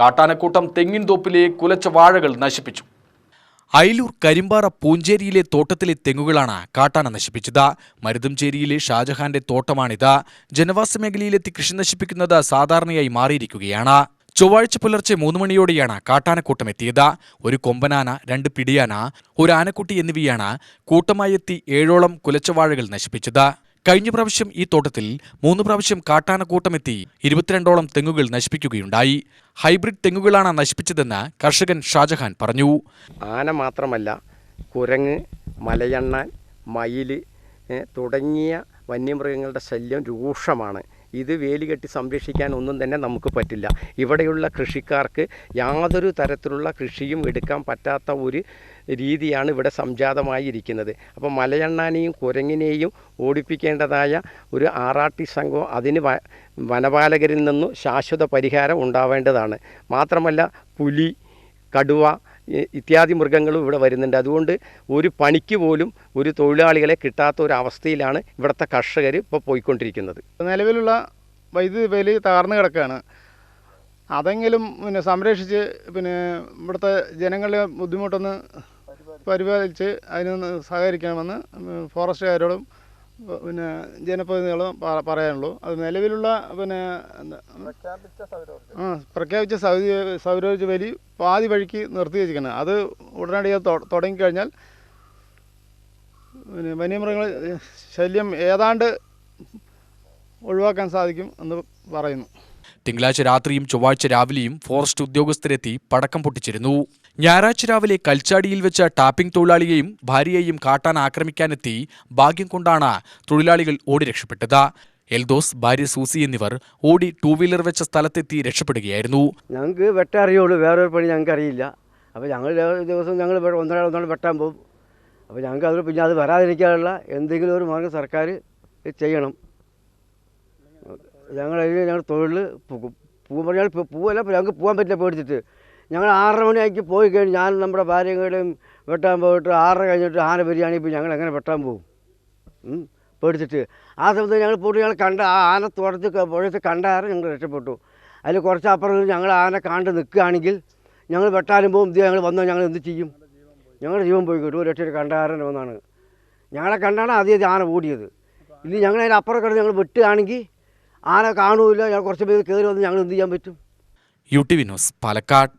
കാട്ടാനക്കൂട്ടം തെങ്ങിൻതോപ്പിലെ കുലച്ച വാഴകൾ നശിപ്പിച്ചു. അയലൂർ കരിമ്പാറ പൂഞ്ചേരിയിലെ തോട്ടത്തിലെ തെങ്ങുകളാണ് കാട്ടാന നശിപ്പിച്ചത്. മരുതംചേരിയിലെ ഷാജഹാന്റെ തോട്ടമാണിത്. ജനവാസ മേഖലയിലെത്തി കൃഷി നശിപ്പിക്കുന്നത് സാധാരണയായി മാറിയിരിക്കുകയാണ്. ചൊവ്വാഴ്ച പുലർച്ചെ മൂന്ന് മണിയോടെയാണ് കാട്ടാനക്കൂട്ടം എത്തിയത്. ഒരു കൊമ്പനാന രണ്ട് പിടിയാന ഒരു ആനക്കുട്ടി എന്നിവയാണ് കൂട്ടമായി എത്തി ഏഴോളം കുലച്ചവാഴകൾ നശിപ്പിച്ചത്. കഴിഞ്ഞ പ്രാവശ്യം ഈ തോട്ടത്തിൽ മൂന്ന് പ്രാവശ്യം കാട്ടാനക്കൂട്ടമെത്തി ഇരുപത്തിരണ്ടോളം തെങ്ങുകൾ നശിപ്പിക്കുകയുണ്ടായി. ഹൈബ്രിഡ് തെങ്ങുകളാണ് നശിപ്പിച്ചതെന്ന് കർഷകൻ ഷാജഹാൻ പറഞ്ഞു. ആന മാത്രമല്ല കുരങ്ങ് മലയണ്ണാൻ മയിൽ തുടങ്ങിയ വന്യമൃഗങ്ങളുടെ ശല്യം രൂക്ഷമാണ്. ഇത് വേലി കെട്ടി സംരക്ഷിക്കാൻ ഒന്നും തന്നെ നമുക്ക് പറ്റില്ല. ഇവിടെയുള്ള കൃഷിക്കാർക്ക് യാതൊരു തരത്തിലുള്ള കൃഷിയും എടുക്കാൻ പറ്റാത്ത ഒരു രീതിയാണ് ഇവിടെ സംജാതമായിരിക്കുന്നത്. അപ്പോൾ മലയണ്ണാനെയും കുരങ്ങിനെയും ഓടിപ്പിക്കേണ്ടതായ ഒരു ആറാട്ടി സംഘം അതിന് വനപാലകരിൽ നിന്നും ശാശ്വത പരിഹാരം ഉണ്ടാവേണ്ടതാണ്. മാത്രമല്ല പുലി കടുവ ഇത്യാദി മൃഗങ്ങളും ഇവിടെ വരുന്നുണ്ട്. അതുകൊണ്ട് ഒരു പണിക്ക് പോലും ഒരു തൊഴിലാളികളെ കിട്ടാത്ത ഒരു അവസ്ഥയിലാണ് ഇവിടുത്തെ കർഷകർ ഇപ്പോൾ പോയിക്കൊണ്ടിരിക്കുന്നത്. നിലവിലുള്ള വൈദ്യുതി വേലി തകർന്നു കിടക്കുകയാണ് അതെങ്കിലും പിന്നെ സംരക്ഷിച്ച് പിന്നെ ഇവിടുത്തെ ജനങ്ങളുടെ ബുദ്ധിമുട്ടൊന്ന് പരിപാലിച്ച് അതിനൊന്ന് സഹകരിക്കണമെന്ന് ഫോറസ്റ്റുകാരോടും പിന്നെ ജനപ്രതിനിധികളും പറയാനുള്ളൂ. അത് നിലവിലുള്ള പിന്നെ ആ പ്രഖ്യാപിച്ച സൗദി സൗരോർജ വേലി പാതി വഴിക്ക് നിർത്തി വെച്ചിരിക്കുന്നത് അത് ഉടനടി തുടങ്ങിക്കഴിഞ്ഞാൽ പിന്നെ വന്യമൃഗങ്ങൾ ശല്യം ഏതാണ്ട് ഒഴിവാക്കാൻ സാധിക്കും എന്ന് പറയുന്നു. തിങ്കളാഴ്ച രാത്രിയും ചൊവ്വാഴ്ച രാവിലെയും ഫോറസ്റ്റ് ഉദ്യോഗസ്ഥരെത്തി പടക്കം പൊട്ടിച്ചിരുന്നു. ഞായറാഴ്ച രാവിലെ കൽച്ചാടിയിൽ വെച്ച ടാപ്പിംഗ് തൊഴിലാളിയെയും ഭാര്യയെയും കാട്ടാൻ ആക്രമിക്കാനെത്തി ഭാഗ്യം കൊണ്ടാണ് തൊഴിലാളികൾ ഓടി രക്ഷപ്പെട്ടത്. എൽദോസ് ഭാര്യ സൂസി എന്നിവർ ഓടി ടൂ വീലർ വെച്ച സ്ഥലത്തെത്തി രക്ഷപ്പെടുകയായിരുന്നു. ഞങ്ങൾക്ക് വെട്ട അറിയുള്ളൂ വേറൊരു പണി ഞങ്ങൾക്ക് അറിയില്ല. അപ്പോൾ ഞങ്ങൾ ദിവസം ഞങ്ങൾ ഒന്നര ഒന്നര വെട്ടാൻ പോകും. അപ്പോൾ ഞങ്ങൾക്ക് അത് പിന്നെ അത് വരാതിരിക്കാനുള്ള എന്തെങ്കിലും ഒരു മാർഗം സർക്കാർ ചെയ്യണം. ഞങ്ങൾ അതിന് ഞങ്ങൾ തൊഴിൽ പൂ പൂ- പൂവല്ല ഞങ്ങൾക്ക് പോകാൻ പറ്റില്ല പേടിച്ചിട്ട്. ഞങ്ങൾ ആറര മണിയാക്കി പോയി കഴിഞ്ഞ് ഞാൻ നമ്മുടെ ഭാര്യകളുടെയും വെട്ടാൻ പോയിട്ട് ആറര കഴിഞ്ഞിട്ട് ആന ബിരിയാണി ഇപ്പോൾ ഞങ്ങൾ എങ്ങനെ വെട്ടാൻ പോകും പേടിച്ചിട്ട്. ആ സമയത്ത് ഞങ്ങൾ പോയിട്ട് ഞങ്ങൾ കണ്ട ആ ആന തുടച്ച് പുഴത്ത് കണ്ടാറ് ഞങ്ങൾ രക്ഷപ്പെട്ടു. അതിൽ കുറച്ച് അപ്പുറം ഞങ്ങൾ ആന കാണ്ട് നിൽക്കുകയാണെങ്കിൽ ഞങ്ങൾ വെട്ടാനും പോകും ഇത് ഞങ്ങൾ വന്നാൽ ഞങ്ങൾ എന്ത് ചെയ്യും? ഞങ്ങളുടെ ജീവൻ പോയി കിട്ടും. ഒരു രക്ഷ കണ്ടാരൻ വന്നാണ്. ഞങ്ങളെ കണ്ടാണ് ആദ്യം ആന ഓടിയത്. ഇനി ഞങ്ങളതിന്റെ അപ്പുറം കിടന്ന് ഞങ്ങൾ വെട്ടുകയാണെങ്കിൽ ആന കാണൂല കുറച്ച് പേര് കയറി വന്ന് ഞങ്ങൾ എന്ത് ചെയ്യാൻ പറ്റും? U T V news Palakkad.